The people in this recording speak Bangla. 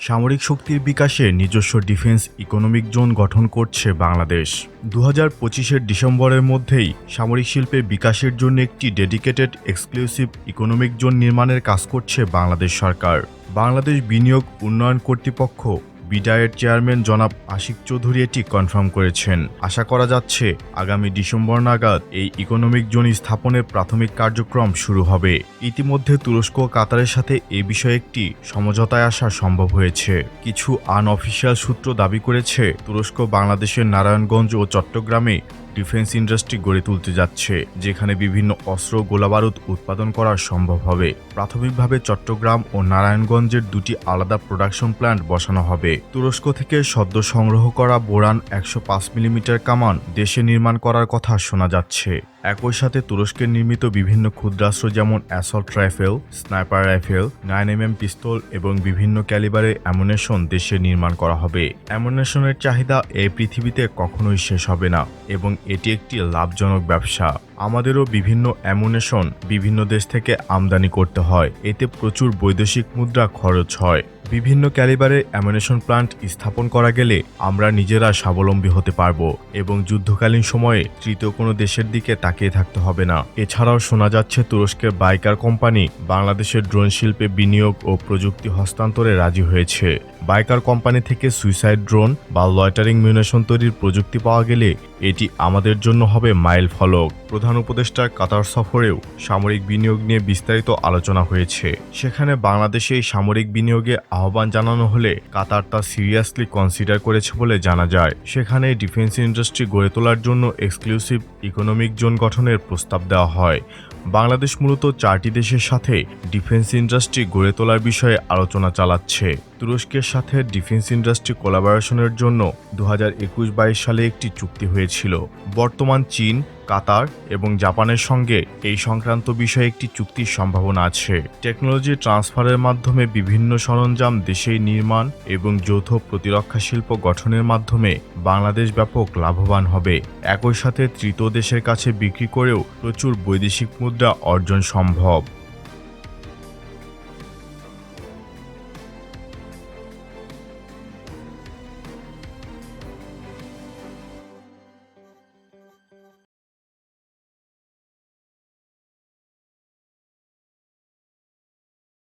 সামরিক শক্তির বিকাশে নিজস্ব ডিফেন্স ইকোনমিক জোন গঠন করছে বাংলাদেশ। দু হাজার পঁচিশের ডিসেম্বরের মধ্যেই সামরিক শিল্পে বিকাশের জন্য একটি ডেডিকেটেড এক্সক্লুসিভ ইকোনমিক জোন নির্মাণের কাজ করছে বাংলাদেশ সরকার। বাংলাদেশ বিনিয়োগ উন্নয়ন কর্তৃপক্ষ বিডায়ের চেয়ারম্যান জনাব আশিক চৌধুরী এটি কনফার্ম করেছেন। আশা করা যাচ্ছে, আগামী ডিসেম্বর নাগাদ এই ইকোনমিক জোন স্থাপনের প্রাথমিক কার্যক্রম শুরু হবে। ইতিমধ্যে তুরস্ক ও কাতারের সাথে এ বিষয়ে একটি সমঝোতায় আসা সম্ভব হয়েছে। কিছু আনঅফিসিয়াল সূত্র দাবি করেছে, তুরস্ক, বাংলাদেশের নারায়ণগঞ্জ ও চট্টগ্রামে ডিফেন্স ইন্ডাস্ট্রি গড়ে তুলতে যাচ্ছে, যেখানে বিভিন্ন অস্ত্র গোলাবারুদ উৎপাদন করা সম্ভব হবে। প্রাথমিকভাবে চট্টগ্রাম ও নারায়ণগঞ্জের দুটি আলাদা প্রোডাকশন প্ল্যান্ট বসানো হবে। তুরস্ক থেকে সদ্য সংগ্রহ করা বোরান একশো পাঁচ মিলিমিটার কামান দেশে নির্মাণ করার কথা শোনা যাচ্ছে। একই সাথে তুরস্কের নির্মিত বিভিন্ন ক্ষুদ্রাস্ত্র যেমন assault rifle, sniper rifle, nine M pistol এবং বিভিন্ন ক্যালিবারের অ্যামুনেশন দেশে নির্মাণ করা হবে। অ্যামুনেশনের চাহিদা এই পৃথিবীতে কখনোই শেষ হবে না এবং এটি একটি লাভজনক ব্যবসা। আমাদেরও বিভিন্ন অ্যামুনেশন বিভিন্ন দেশ থেকে আমদানি করতে হয়। এতে প্রচুর বৈদেশিক মুদ্রা খরচ হয়। বিভিন্ন ক্যালিবারের অ্যামুনেশন প্লান্ট স্থাপন করা গেলে আমরা নিজেরা স্বাবলম্বী হতে পারব এবং যুদ্ধকালীন সময়ে তৃতীয় কোনো দেশের দিকে তাকিয়ে থাকতে হবে না। এছাড়াও শোনা যাচ্ছে তুরস্কের বাইকার কোম্পানি বাংলাদেশের ড্রোন শিল্পে বিনিয়োগ ও প্রযুক্তি হস্তান্তরে রাজি হয়েছে। বাইকার কোম্পানি থেকে সুইসাইড ড্রোন বা লয়টারিং মিউনেশন তৈরির প্রযুক্তি পাওয়া গেলে এটি আমাদের জন্য হবে মাইল ফলক। প্রধান উপদেষ্টার কাতার সফরেও সামরিক বিনিয়োগ নিয়ে বিস্তারিত আলোচনা হয়েছে। সেখানে বাংলাদেশে সামরিক বিনিয়োগে আহ্বান জানানো হলে কাতার তা সিরিয়াসলি কনসিডার করেছে বলে জানা যায়। সেখানে ডিফেন্স ইন্ডাস্ট্রি গড়ে তোলার জন্য এক্সক্লুসিভ ইকোনমিক জোন গঠনের প্রস্তাব দেওয়া হয়। বাংলাদেশ মূলত চারটি দেশের সাথে ডিফেন্স ইন্ডাস্ট্রি গড়ে তোলার বিষয়ে আলোচনা চালাচ্ছে। তুরস্কের সাথে ডিফেন্স ইন্ডাস্ট্রি কোলাবোরেশনের জন্য দু হাজার একুশ বাইশ সালে একটি চুক্তি হয়েছিল। বর্তমান চীন, কাতার এবং জাপানের সঙ্গে এই সংক্রান্ত বিষয়ে একটি চুক্তির সম্ভাবনা আছে। টেকনোলজি ট্রান্সফারের মাধ্যমে বিভিন্ন সরঞ্জাম দেশেই নির্মাণ এবং যৌথ প্রতিরক্ষা শিল্প গঠনের মাধ্যমে বাংলাদেশ ব্যাপক লাভবান হবে। একই সাথে তৃতীয় দেশের কাছে বিক্রি করেও প্রচুর বৈদেশিক মুদ্রা অর্জন সম্ভব।